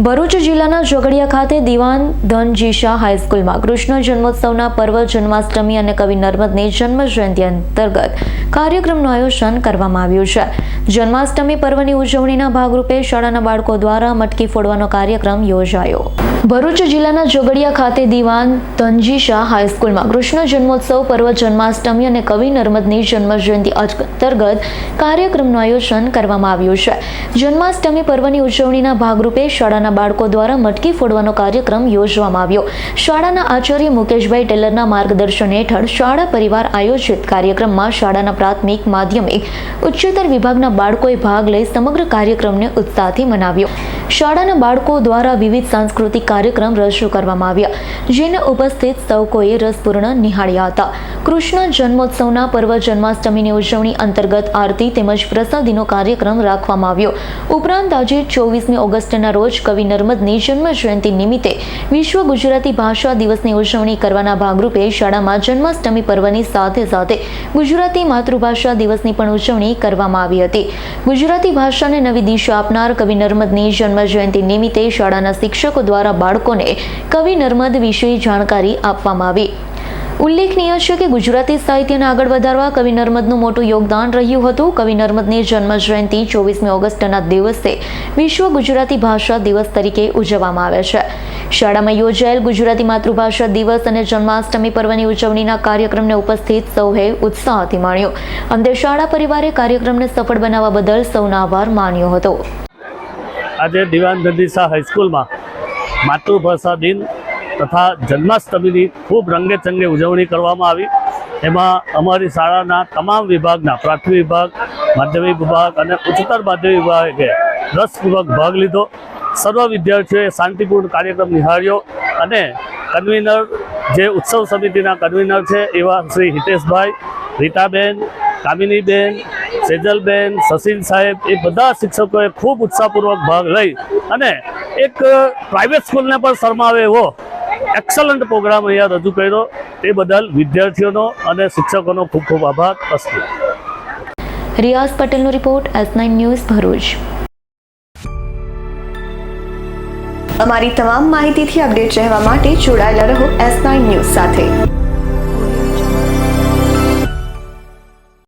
ભરૂચ જિલ્લાના ઝઘડિયા ખાતે દિવાન ધનજી હાઈસ્કૂલમાં કૃષ્ણ જન્મોત્સવના પર્વ જન્માષ્ટમી અને કવિ નર્મદની જન્મ અંતર્ગત કાર્યક્રમનું આયોજન કરવામાં આવ્યું છે. જન્માષ્ટમી પર્વની ઉજવણીના ભાગરૂપે શાળાના બાળકો દ્વારા મટકી ફોડવાનો કાર્યક્રમ યોજાયો. ભરૂચ જિલ્લાના ઝઘડિયા ખાતે દિવાન ધનજી શાહ હાઈસ્કૂલમાં કૃષ્ણ જન્મોત્સવ, પર્વ જન્માષ્ટમી અને કવિ નર્મદની જન્મ જયંતિ અંતર્ગત કાર્યક્રમનું આયોજન કરવામાં આવ્યું છે. જન્માષ્ટમી પર્વની ઉજવણીના ભાગરૂપે શાળાના બાળકો દ્વારા મટકી ફોડવાનો કાર્યક્રમ યોજવામાં આવ્યો. શાળાના આચાર્ય મુકેશભાઈ ટેલરના માર્ગદર્શન હેઠળ શાળા પરિવાર આયોજિત કાર્યક્રમમાં શાળાના પ્રાથમિક માધ્યમિક, ઉચ્ચતર વિભાગના બાળકોએ ભાગ લઈ સમગ્ર કાર્યક્રમને ઉત્સાહથી મનાવ્યો. શાળાના બાળકો દ્વારા વિવિધ સાંસ્કૃતિક કાર્યક્રમ રજૂ કરવામાં આવ્યા જેને ઉપસ્થિત સૌ કોઈએ રસપૂર્ણ નિહાળ્યા હતા. કૃષ્ણ જન્મોત્સવના પર્વ જન્માષ્ટમીની ઉજવણી અંતર્ગત આરતી તેમજ પ્રસાદીનો કાર્યક્રમ રાખવામાં આવ્યો. ઉપરાંત આજે ચોવીસમી ઓગસ્ટના રોજ કવિ નર્મદની જન્મ જયંતિ નિમિત્તે વિશ્વ ગુજરાતી ભાષા દિવસની ઉજવણી કરવાના ભાગરૂપે શાળામાં જન્માષ્ટમી પર્વની સાથે સાથે ગુજરાતી માતૃભાષા દિવસની પણ ઉજવણી કરવામાં આવી હતી. ગુજરાતી ભાષાને નવી દિશા આપનાર કવિ નર્મદની જન્મ જયંતિ નિમિત્તે શાળાના શિક્ષકો દ્વારા બાળકોને કવિ નર્મદ વિશે જાણકારી આપવામાં આવી. ઉલ્લેખનીય છે કે ગુજરાતી સાહિત્યને આગળ વધારવા કવિ નર્મદનું મોટું યોગદાન રહ્યું હતું. કવિ નર્મદની જન્મ જયંતિ ચોવીસમી ઓગસ્ટના દિવસે વિશ્વ ગુજરાતી ભાષા દિવસ તરીકે ઉજવવામાં આવે છે. શાળામાં યોજાયેલ ગુજરાતી માતૃભાષા દિવસ અને જન્માષ્ટમી પર્વની ઉજવણીના કાર્યક્રમને ઉપસ્થિત સૌએ ઉત્સાહથી માણ્યો. અંતે શાળા પરિવારે કાર્યક્રમને સફળ બનાવવા બદલ સૌનો આભાર માન્યો હતો. આજે દિવાન શાહ હાઈસ્કૂલમાં માતૃભાષા દિન તથા જન્માષ્ટમીની ખૂબ રંગેચંગે ઉજવણી કરવામાં આવી. એમાં અમારી શાળાના તમામ વિભાગના પ્રાથમિક વિભાગ, માધ્યમિક વિભાગ અને ઉચ્ચતર માધ્યમિક વિભાગે રસપૂર્વક ભાગ લીધો. સર્વ વિદ્યાર્થીઓએ શાંતિપૂર્ણ કાર્યક્રમ નિહાળ્યો અને કન્વીનર જે ઉત્સવ સમિતિના કન્વીનર છે એવા શ્રી હિતેશભાઈ રીતાબેન કામિનીબેન, સેજલબેન સસીલ સાહેબ એ બધા શિક્ષકોએ ખૂબ ઉત્સાહપૂર્વક ભાગ લઈ અને એક પ્રાઇવેટ સ્કૂલને પણ શરમાવે એવો એક્સલન્ટ પ્રોગ્રામ અહીંયા રજૂ કર્યો. તે બદલ વિદ્યાર્થીઓનો અને શિક્ષકોનો ખૂબ ખૂબ આભાર. અસ્તુ. રિયાઝ પટેલનો report S nine news Bharuch. અમારી તમામ માહિતીથી અપડેટ રહેવા માટે જોડાયેલા રહો એસ નાઇન ન્યૂઝ સાથે.